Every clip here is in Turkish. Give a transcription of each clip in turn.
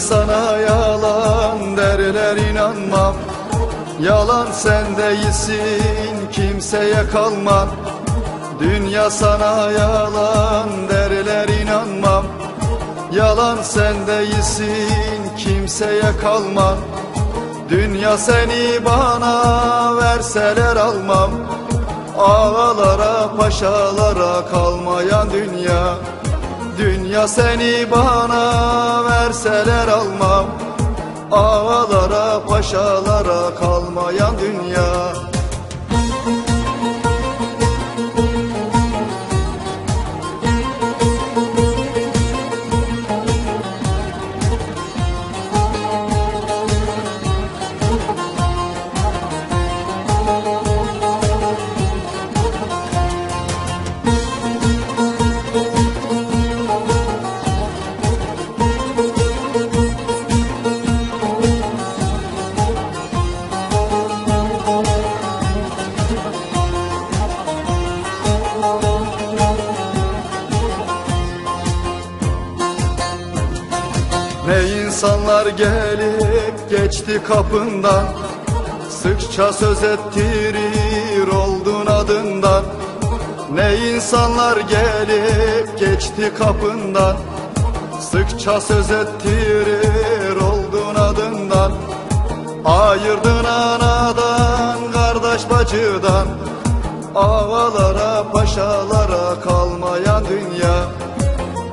sana yalan derler inanmam. Yalan sen değilsin kimseye kalmam. Dünya sana yalan derler inanmam. Yalan sen değilsin kimseye kalmam. Dünya seni bana verseler almam. Ağalara paşalara kalmayan dünya Dünya seni bana verseler almam. Ağalara paşalara kalmayan dünya Ne insanlar gelip geçti kapından Sıkça söz ettirir oldun adından. Ne insanlar gelip geçti kapından Sıkça söz ettirir oldun adından. Ayırdın anadan kardeş bacıdan Ağalara paşalara kalmayan dünya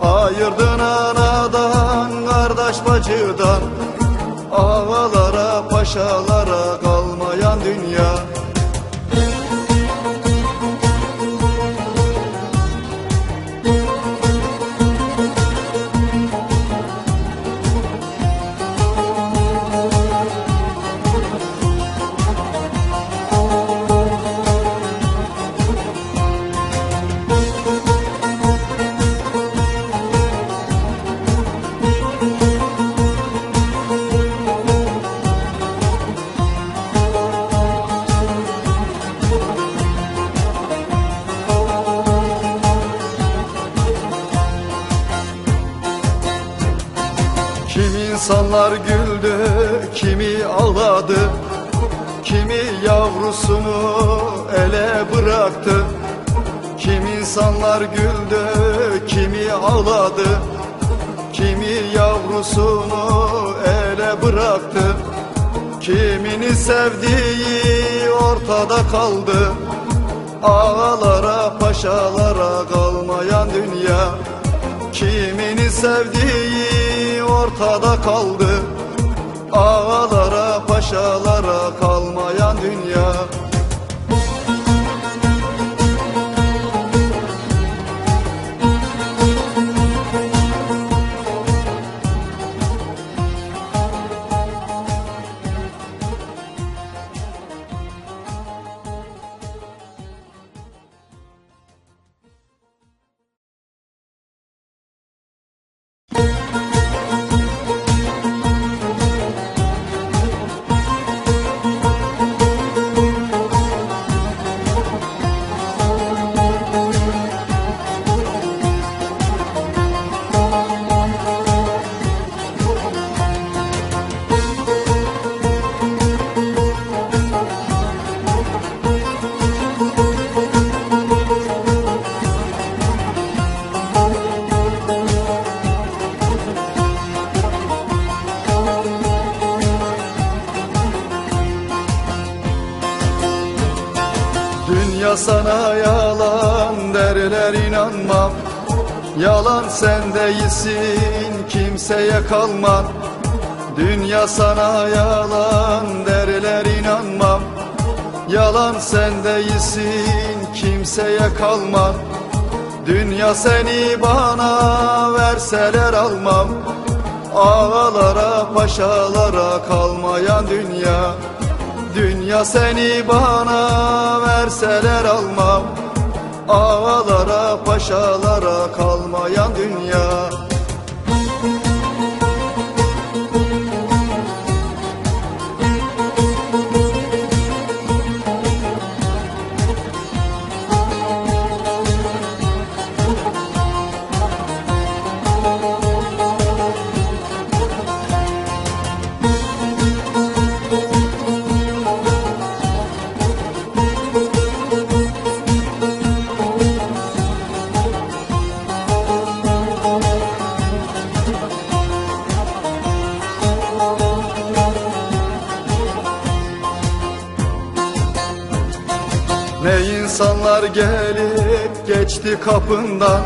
Ayırdın anadan kardeş bacıdan. Ağalara paşalara kalmayan dünya insanlar güldü, kimi ağladı Kimi yavrusunu ele bıraktı. Kim insanlar güldü, kimi ağladı Kimi yavrusunu ele bıraktı. Kimini sevdiği ortada kaldı. Ağalara paşalara kalmayan dünya. Kimini sevdiği ortada kaldı. Ağalara paşalara kalmayan dünya. Dünya derler inanmam Yalan sen değilsin kimseye kalmam Dünya sana yalan derler inanmam Yalan sen değilsin kimseye kalmam Dünya seni bana verseler almam. Ağalara paşalara kalmayan dünya. Dünya seni bana verseler almam Ağalara paşalara kalmayan dünya gelip geçti kapından.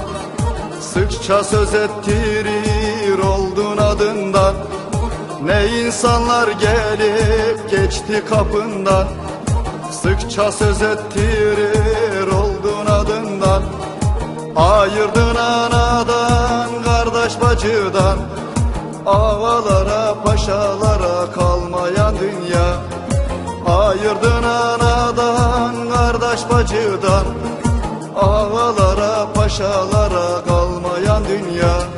Sıkça söz ettirir oldun adından Ne insanlar gelip geçti kapından. Sıkça söz ettirir oldun adından Ayırdın anadan kardeş bacıdan. Ağalara paşalara kalmayan dünya Ayırdın anadan kardeş bacıdan. Ağalara paşalara kalmayan dünya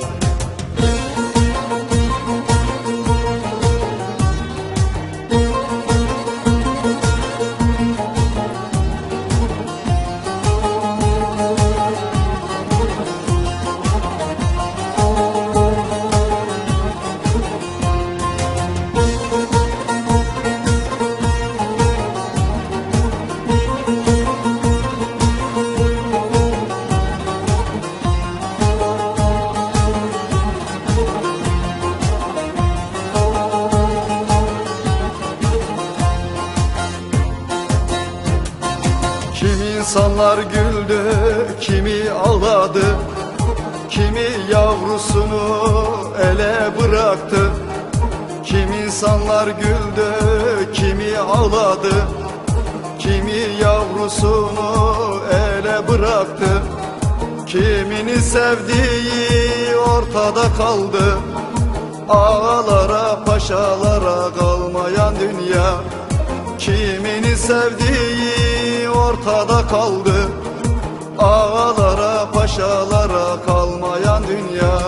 insanlar güldü, kimi ağladı Kimi yavrusunu ele bıraktı. Kimi insanlar güldü, kimi ağladı Kimi yavrusunu ele bıraktı. Kimini sevdiği ortada kaldı. Ağalara paşalara kalmayan dünya. Kimini sevdiği ortada kaldı. Ağalara paşalara kalmayan dünya